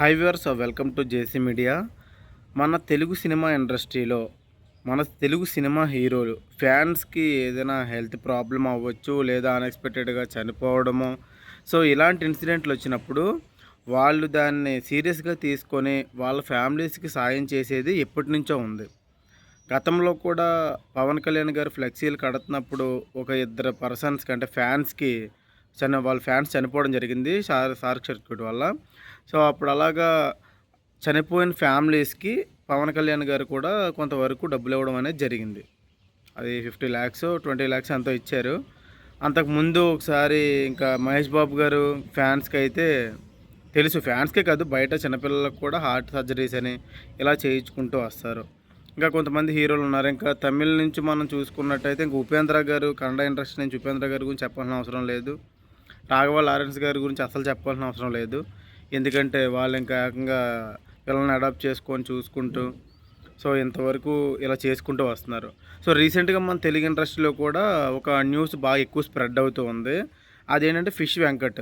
Hi viewers welcome to JC media మన Telugu cinema ఇండస్ట్రీలో మన తెలుగు సినిమా హీరోలు ఫ్యాన్స్కి ఏదైనా హెల్త్ ప్రాబ్లం అవ్వచ్చు లేదా అన్ఎక్స్పెక్టెడ్గా చనిపోవడము. సో ఇలాంటి ఇన్సిడెంట్లు వచ్చినప్పుడు వాళ్ళు దాన్ని సీరియస్గా తీసుకొని వాళ్ళ ఫ్యామిలీస్కి సాయం చేసేది ఎప్పటి నుంచో ఉంది. గతంలో కూడా పవన్ కళ్యాణ్ గారు ఫ్లెక్సీలు కడుతున్నప్పుడు ఒక ఇద్దరు పర్సన్స్కి అంటే ఫ్యాన్స్కి చని వాళ్ళ ఫ్యాన్స్ చనిపోవడం జరిగింది షార్ షార్క్ సర్క్యూట్ వల్ల. సో అప్పుడు అలాగా చనిపోయిన ఫ్యామిలీస్కి పవన్ కళ్యాణ్ గారు కూడా కొంతవరకు డబ్బులు ఇవ్వడం అనేది జరిగింది. అది ఫిఫ్టీ ల్యాక్స్ ట్వంటీ ల్యాక్స్ ఎంతో ఇచ్చారు. అంతకుముందు ఒకసారి ఇంకా మహేష్ బాబు గారు ఫ్యాన్స్కి అయితే తెలుసు ఫ్యాన్స్కే కాదు బయట చిన్నపిల్లలకు కూడా హార్ట్ సర్జరీస్ అని ఇలా చేయించుకుంటూ వస్తారు. ఇంకా కొంతమంది హీరోలు ఉన్నారు. ఇంకా తమిళ నుంచి మనం చూసుకున్నట్టయితే ఇంక ఉపేంద్ర గారు కన్నడ ఇండస్ట్రీ నుంచి ఉపేంద్ర గారి గురించి చెప్పాల్సిన అవసరం లేదు. రాఘవ లారెన్స్ గారి గురించి అసలు చెప్పాల్సిన అవసరం లేదు. ఎందుకంటే వాళ్ళు ఇంకా ఏకంగా పిల్లల్ని అడాప్ట్ చేసుకొని చూసుకుంటూ సో ఇంతవరకు ఇలా చేసుకుంటూ వస్తున్నారు. సో రీసెంట్గా మన తెలుగు ఇండస్ట్రీలో కూడా ఒక న్యూస్ బాగా ఎక్కువ స్ప్రెడ్ అవుతూ ఉంది. అదేంటంటే ఫిష్ వెంకట్.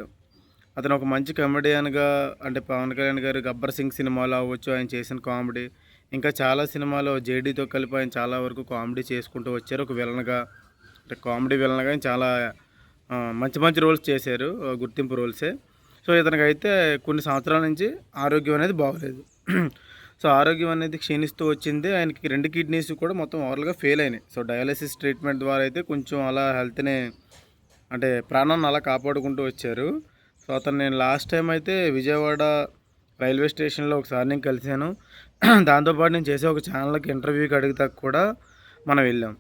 అతను ఒక మంచి కమెడియన్గా అంటే పవన్ కళ్యాణ్ గారు గబ్బర్ సింగ్ సినిమాలో అవ్వచ్చు ఆయన చేసిన కామెడీ. ఇంకా చాలా సినిమాలో జేడీతో కలిపి ఆయన చాలా వరకు కామెడీ చేసుకుంటూ వచ్చారు. ఒక విలన్గా అంటే కామెడీ విలన్గా ఆయన చాలా మంచి మంచి రోల్స్ చేశారు గుర్తింపు రోల్సే. సో ఇతనికి అయితే కొన్ని సంవత్సరాల నుంచి ఆరోగ్యం అనేది బాగోలేదు. సో ఆరోగ్యం అనేది క్షీణిస్తూ వచ్చింది. ఆయనకి రెండు కిడ్నీస్ కూడా మొత్తం ఓవరాల్గా ఫెయిల్ అయినాయి. సో డయాలసిస్ ట్రీట్మెంట్ ద్వారా అయితే కొంచెం అలా హెల్త్ని అంటే ప్రాణాన్ని అలా కాపాడుకుంటూ వచ్చారు. సో అతను నేను లాస్ట్ టైం అయితే విజయవాడ రైల్వే స్టేషన్లో ఒకసారి నేను కలిశాను. దాంతోపాటు నేను చేసే ఒక ఛానల్కి ఇంటర్వ్యూకి అడిగితే కూడా మనం వెళ్ళాం.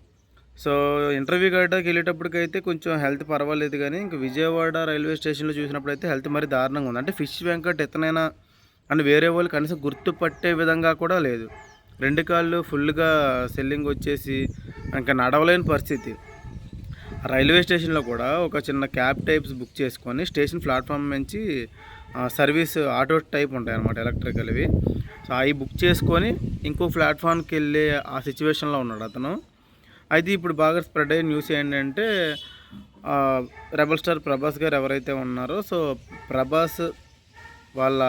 సో ఇంటర్వ్యూ గడ్డకి వెళ్ళేటప్పటికైతే కొంచెం హెల్త్ పర్వాలేదు కానీ ఇంక విజయవాడ రైల్వే స్టేషన్లో చూసినప్పుడు అయితే హెల్త్ మరి దారుణంగా ఉంది. అంటే ఫిష్ వెంకట్ ఎతనైనా అని వేరే వాళ్ళు కనీసం గుర్తుపట్టే విధంగా కూడా లేదు. రెండు కాళ్ళు ఫుల్గా సెల్లింగ్ వచ్చేసి ఇంకా నడవలేని పరిస్థితి. రైల్వే స్టేషన్లో కూడా ఒక చిన్న క్యాబ్ టైప్స్ బుక్ చేసుకొని స్టేషన్ ప్లాట్ఫామ్ నుంచి సర్వీస్ ఆటో టైప్ ఉంటాయి అనమాట ఎలక్ట్రికల్వి. సో అవి బుక్ చేసుకొని ఇంకో ప్లాట్ఫామ్కి వెళ్ళే ఆ సిచ్యువేషన్లో ఉన్నాడు అతను. అయితే ఇప్పుడు బాగా స్ప్రెడ్ అయ్యే న్యూస్ ఏంటంటే రెబల్ స్టార్ ప్రభాస్ గారు ఎవరైతే ఉన్నారో సో ప్రభాస్ వాళ్ళ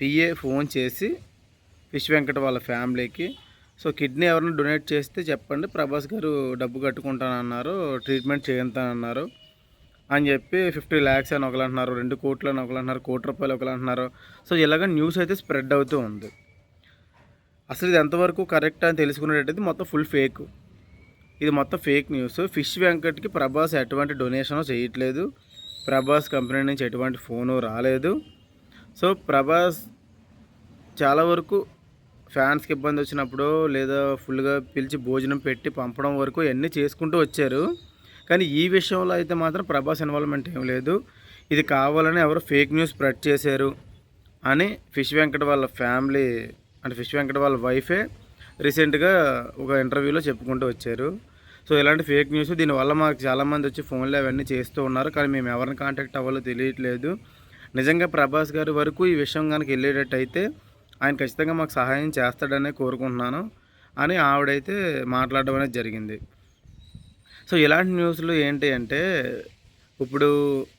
పిఏ ఫోన్ చేసి విశ్వ వెంకట వాళ్ళ ఫ్యామిలీకి సో కిడ్నీ ఎవరైనా డొనేట్ చేస్తే చెప్పండి ప్రభాస్ గారు డబ్బు కట్టుకుంటానన్నారు ట్రీట్మెంట్ చేయంతానన్నారు అని చెప్పి ఫిఫ్టీ ల్యాక్స్ అని ఒకరు అంటున్నారు రెండు కోట్లు అని ఒకరు అంటున్నారు కోటి రూపాయలు ఒకరు అంటున్నారు సో ఇలాగ న్యూస్ అయితే స్ప్రెడ్ అవుతూ ఉంది. అసలు ఇది ఎంతవరకు కరెక్ట్ అని తెలుసుకునేటట్టు మొత్తం ఫుల్ ఫేక్. ఇది మొత్తం ఫేక్ న్యూస్. ఫిష్ వెంకట్కి ప్రభాస్ ఎటువంటి డొనేషన్ చేయట్లేదు. ప్రభాస్ కంపెనీ నుంచి ఎటువంటి ఫోను రాలేదు. సో ప్రభాస్ చాలా వరకు ఫ్యాన్స్కి ఇబ్బంది వచ్చినప్పుడు లేదా ఫుల్గా పిలిచి భోజనం పెట్టి పంపడం వరకు అన్నీ చేసుకుంటూ వచ్చారు. కానీ ఈ విషయంలో అయితే మాత్రం ప్రభాస్ ఇన్వాల్వ్మెంట్ ఏం లేదు. ఇది కావాలని ఎవరు ఫేక్ న్యూస్ స్ప్రెడ్ చేశారు అని ఫిష్ వెంకట వాళ్ళ ఫ్యామిలీ అంటే ఫిష్ వెంకట వాళ్ళ వైఫే రీసెంట్గా ఒక ఇంటర్వ్యూలో చెప్పుకుంటూ వచ్చారు. సో ఇలాంటి ఫేక్ న్యూస్ దీనివల్ల మాకు చాలామంది వచ్చి ఫోన్లో అవన్నీ చేస్తూ ఉన్నారు. కానీ మేము ఎవరిని కాంటాక్ట్ అవ్వాలో తెలియట్లేదు. నిజంగా ప్రభాస్ గారి వరకు ఈ విషయం కనుక వెళ్ళేటట్టయితే ఆయన ఖచ్చితంగా మాకు సహాయం చేస్తాడనే కోరుకుంటున్నాను. అని ఆవిడైతే మాట్లాడడం అనేది జరిగింది. సో ఇలాంటి న్యూస్లు ఏంటి అంటే ఇప్పుడు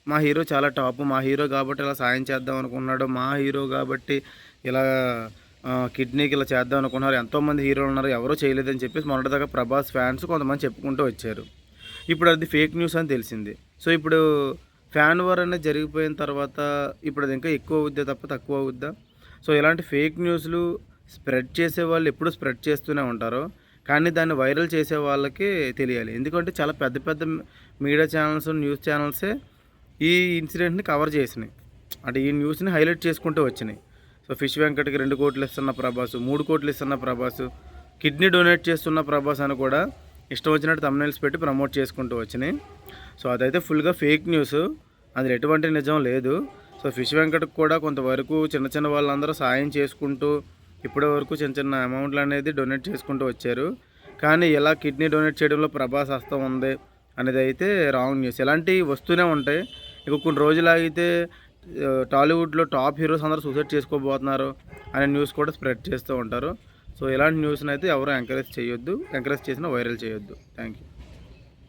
మా హీరో చాలా టాప్ మా హీరో కాబట్టి ఇలా సాయం చేద్దాం అనుకున్నాడు మా హీరో కాబట్టి ఇలా కిడ్నీకి ఇలా చేద్దాం అనుకున్నారు. ఎంతోమంది హీరోలు ఉన్నారు. ఎవరో చేయలేదని చెప్పేసి మొన్నటిదాకా ప్రభాస్ ఫ్యాన్స్ కొంతమంది చెప్పుకుంటూ వచ్చారు. ఇప్పుడు అది ఫేక్ న్యూస్ అని తెలిసింది. సో ఇప్పుడు ఫ్యాన్ వార్ అనేది జరిగిపోయిన తర్వాత ఇప్పుడు అది ఇంకా ఎక్కువ అవుద్దా తప్ప తక్కువ అవుద్దా? సో ఇలాంటి ఫేక్ న్యూస్లు స్ప్రెడ్ చేసే వాళ్ళు ఎప్పుడు స్ప్రెడ్ చేస్తూనే ఉంటారు. కానీ దాన్ని వైరల్ చేసే వాళ్ళకి తెలియాలి. ఎందుకంటే చాలా పెద్ద పెద్ద మీడియా ఛానల్స్ న్యూస్ ఛానల్సే ఈ ఇన్సిడెంట్ని కవర్ చేసినాయి. అంటే ఈ న్యూస్ని హైలైట్ చేసుకుంటూ వచ్చినాయి. సో ఫిష్ వెంకట్కి రెండు కోట్లు ఇస్తున్న ప్రభాస్ మూడు కోట్లు ఇస్తున్న ప్రభాస్ కిడ్నీ డొనేట్ చేస్తున్న ప్రభాస్ అని కూడా ఇష్టం వచ్చినట్టు తమ్నైల్స్ పెట్టి ప్రమోట్ చేసుకుంటూ వచ్చినాయి. సో అదైతే ఫుల్గా ఫేక్ న్యూస్ అందులో ఎటువంటి నిజం లేదు. సో ఫిష్ వెంకట్కి కూడా కొంతవరకు చిన్న చిన్న వాళ్ళందరూ సాయం చేసుకుంటూ ఇప్పటి వరకు చిన్న చిన్న అమౌంట్లు అనేది డొనేట్ చేసుకుంటూ వచ్చారు. కానీ ఇలా కిడ్నీ డొనేట్ చేయడంలో ప్రభాస్ హస్తం ఉంది అనేది అయితే రాంగ్ న్యూస్ ఇలాంటివి వస్తూనే ఉంటాయి. ఇక కొన్ని రోజులు ఆగితే టాలీవుడ్లో టాప్ హీరోస్ అందరూ సూసైడ్ చేసుకోబోతున్నారు అనే న్యూస్ కూడా స్ప్రెడ్ చేస్తూ ఉంటారు. సో ఇలాంటి న్యూస్ని అయితే ఎవరు ఎంకరేజ్ చేయొద్దు. ఎంకరేజ్ చేసినా వైరల్ చేయొద్దు. Thank you